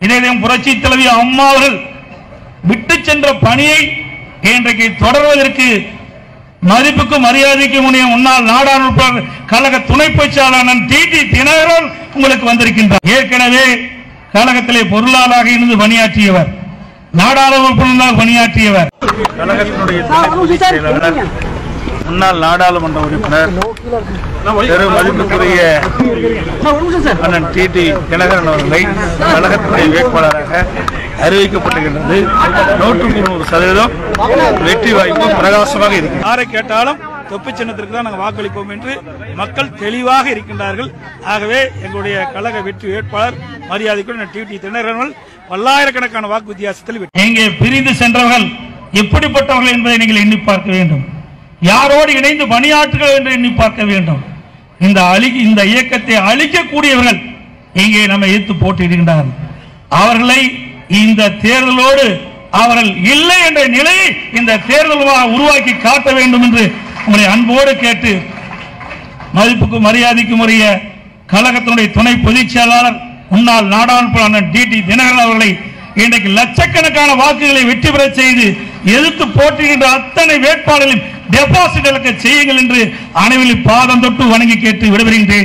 இதயம் புரட்சி தலைவி அம்மா அவர்கள் விட்டு சென்ற பணியை இன்றைக்கு தொடர்வதற்கு மதிப்புக்கும் மரியாதைக்கும் உடைய முன்னாள் நாடாளுமன்ற கழக துணை பேச்சாளர் டி டி தினகரன் உங்களுக்கு வந்திருக்கின்றார். ஏற்கனவே கழகத்திலே பொருளாளராக இருந்து பணியாற்றியவர் நாடாளுமன்ற பணியாற்றியவர். கழகத்தினுடைய முன்னாள் நாடாளுமன்ற உறுப்பினர் பெரும் மதிப்புக்குரிய அண்ணன் டி டி தினகரன் அவர்களை கழகத்துடைய வேட்பாளராக அறிவிக்கப்பட்டிருக்கின்றது. நூற்றுக்கு நூறு சதவீதம் வெற்றி வாய்ப்பு பிரகாசமாக இருக்கு யாரை கேட்டாலும் தொப்பு சின்னத்திற்கு தான் நாங்கள் வாக்களிப்போம் என்று மக்கள் தெளிவாக இருக்கின்றார்கள். ஆகவே எங்களுடைய கழக வெற்றி வேட்பாளர் மரியாதைக்குள் டி டி தினகரன் பல்லாயிரக்கணக்கான வாக்கு வித்தியாசத்தில் எங்கே இங்கே பிரிந்து சென்றவர்கள் எப்படிப்பட்டவர்கள் என்பதை நீங்கள் எண்ணி பார்க்க வேண்டும். யாரோடு இணைந்து பணியாற்றுகள் என்று எண்ணி பார்க்க வேண்டும். இந்த அழி இந்த இயக்கத்தை அழிக்கக்கூடியவர்கள் இங்கே நம்ம எதிர்த்து போட்டியிடுகின்றார்கள். அவர்களை இந்த தேர்தலோடு அவர்கள் இல்லை என்ற நிலையை இந்த தேர்தல் உருவாக்கி காட்ட வேண்டும் என்று உங்களை அன்போடு கேட்டு மதிப்புக்கும் மரியாதைக்கும் உரிய கழகத்தினுடைய துணை பொதுச் செயலாளர் முன்னாள் நாடாளுமன்ற டி. டி. தினகரன் அவர்களை இன்றைக்கு லட்சக்கணக்கான வாக்குகளை வெற்றி பெற செய்து எதிர்த்து போட்டுகின்ற அத்தனை வேட்பாளர்களையும் டெபாசிட் செய்யுங்கள் என்று அனைவரின் பாதம் தொட்டு வணங்கி கேட்டு விடைபெறுகின்றேன்.